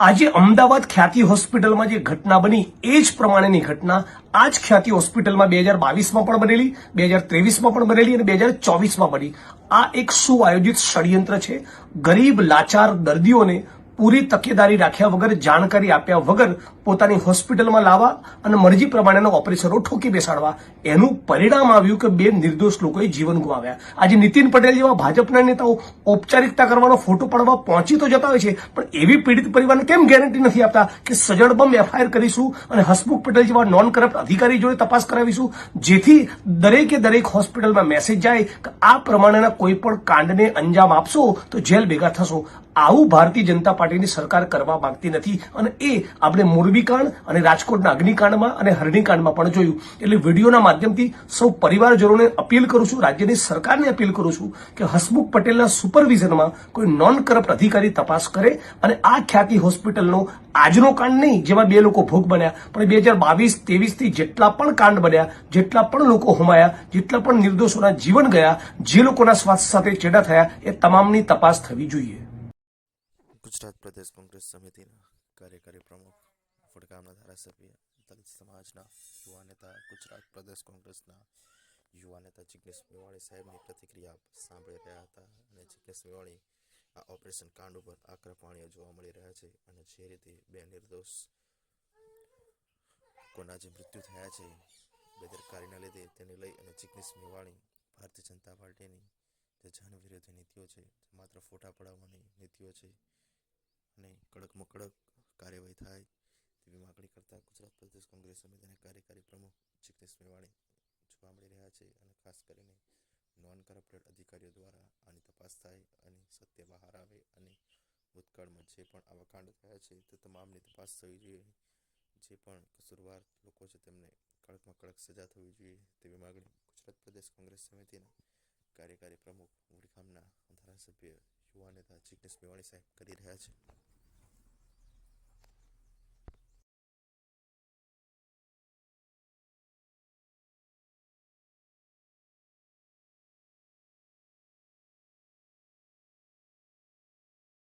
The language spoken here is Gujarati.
આજે અમદાવાદ ખ્યાતિ હોસ્પિટલમાં જે ઘટના બની, એ જ પ્રમાણેની ઘટના આ જ ખ્યાતિ હોસ્પિટલમાં બે હજાર બાવીસમાં પણ બનેલી, બે હજાર ત્રેવીસમાં પણ બનેલી અને બે હજાર ચોવીસમાં બની. આ એક સુઆયોજિત ષડયંત્ર છે. ગરીબ, લાચાર દર્દીઓને પૂરી તકેદારી રાખ્યા વગર, જાણકારી આપ્યા વગર પોતાની હોસ્પિટલમાં લાવવા અને મરજી પ્રમાણેના ઓપરેશનો ઠોકી બેસાડવા. એનું પરિણામ આવ્યું કે બે નિર્દોષ લોકોએ જીવન ગુમાવ્યા. આજે નીતિન પટેલ જેવા ભાજપના નેતાઓ ઔપચારિકતા કરવાનો ફોટો પાડવા પહોંચી તો જતા હોય છે, પણ એવી પીડિત પરિવારને કેમ ગેરંટી નથી આપતા કે સજડબમ એફઆઈઆર કરીશું અને હસમુખ પટેલ જેવા નોન કરપ્ટ અધિકારી જોડે તપાસ કરાવીશું? જેથી દરેકે દરેક હોસ્પિટલમાં મેસેજ જાય કે આ પ્રમાણેના કોઈ પણ કાંડને અંજામ આપશો તો જેલ ભેગા થશો. આવું ભારતીય જનતા પાર્ટીની સરકાર કરવા માંગતી નથી. અને એ આપણે મોરબીકાંડ અને રાજકોટના અગ્નિકાંડમાં અને હરણીકાંડમાં પણ જોયું. એટલે વિડીયોના માધ્યમથી સૌ પરિવારજનોને અપીલ કરું છું, રાજ્યની સરકારને અપીલ કરું છું કે હસમુખ પટેલના સુપરવિઝનમાં કોઈ નોન કરપ્ટ અધિકારી તપાસ કરે અને આ ખ્યાતિ હોસ્પિટલનો આજનો કાંડ નહીં, જેમાં બે લોકો ભોગ બન્યા, પણ બે હજાર બાવીસ, ત્રેવીસથી જેટલા પણ કાંડ બન્યા, જેટલા પણ લોકો હોમાયા, જેટલા પણ નિર્દોષોના જીવન ગયા, જે લોકોના સ્વાસ્થ્ય સાથે ચેડા થયા, એ તમામની તપાસ થવી જોઈએ. ગુજરાત પ્રદેશ કોંગ્રેસ સમિતિના કાર્યકારી પ્રમુખ વડગામના ધારાસભ્ય, દલિત સમાજના યુવા નેતા, ગુજરાત પ્રદેશ કોંગ્રેસના યુવા નેતા જિગ્નેશ મેવાણી સાહેબની પ્રતિક્રિયા સાંભળી રહ્યા હતા અને જિગ્નેશ મેવાણી આ ઓપરેશન કાંડ ઉપર આકરા જોવા મળી રહ્યા છે અને જે રીતે બે નિર્દોષ કોના જે મૃત્યુ થયા છે, બેદરકારીના લીધે તેને લઈ અને જિગ્નેશ મેવાણી ભારતીય જનતા પાર્ટીની જે જન વિરોધી નીતિઓ છે, માત્ર ફોટા પડાવવાની નીતિઓ છે અને કડકમાં કડક કાર્યવાહી થાય તેવી માગણી કરતા ગુજરાત પ્રદેશ કોંગ્રેસ સમિતિના કાર્યકારી પ્રમુખ જિગ્નેશ મેવાણી જોવા મળી રહ્યા છે અને ખાસ કરીને નોન કરપ્ટેડ અધિકારીઓ દ્વારા આની તપાસ થાય અને સત્ય બહાર આવે અને ભૂતકાળમાં જે પણ આવા કાંડ થયા છે તે તમામની તપાસ થવી જોઈએ. જે પણ કસૂરવાર લોકો છે તેમને કડકમાં કડક સજા થવી જોઈએ તેવી માગણી ગુજરાત પ્રદેશ કોંગ્રેસ સમિતિના કાર્યકારી પ્રમુખ વડગામના ધારાસભ્ય યુવા નેતા જિગ્નેશ મેવાણી સાહેબ કરી રહ્યા છે.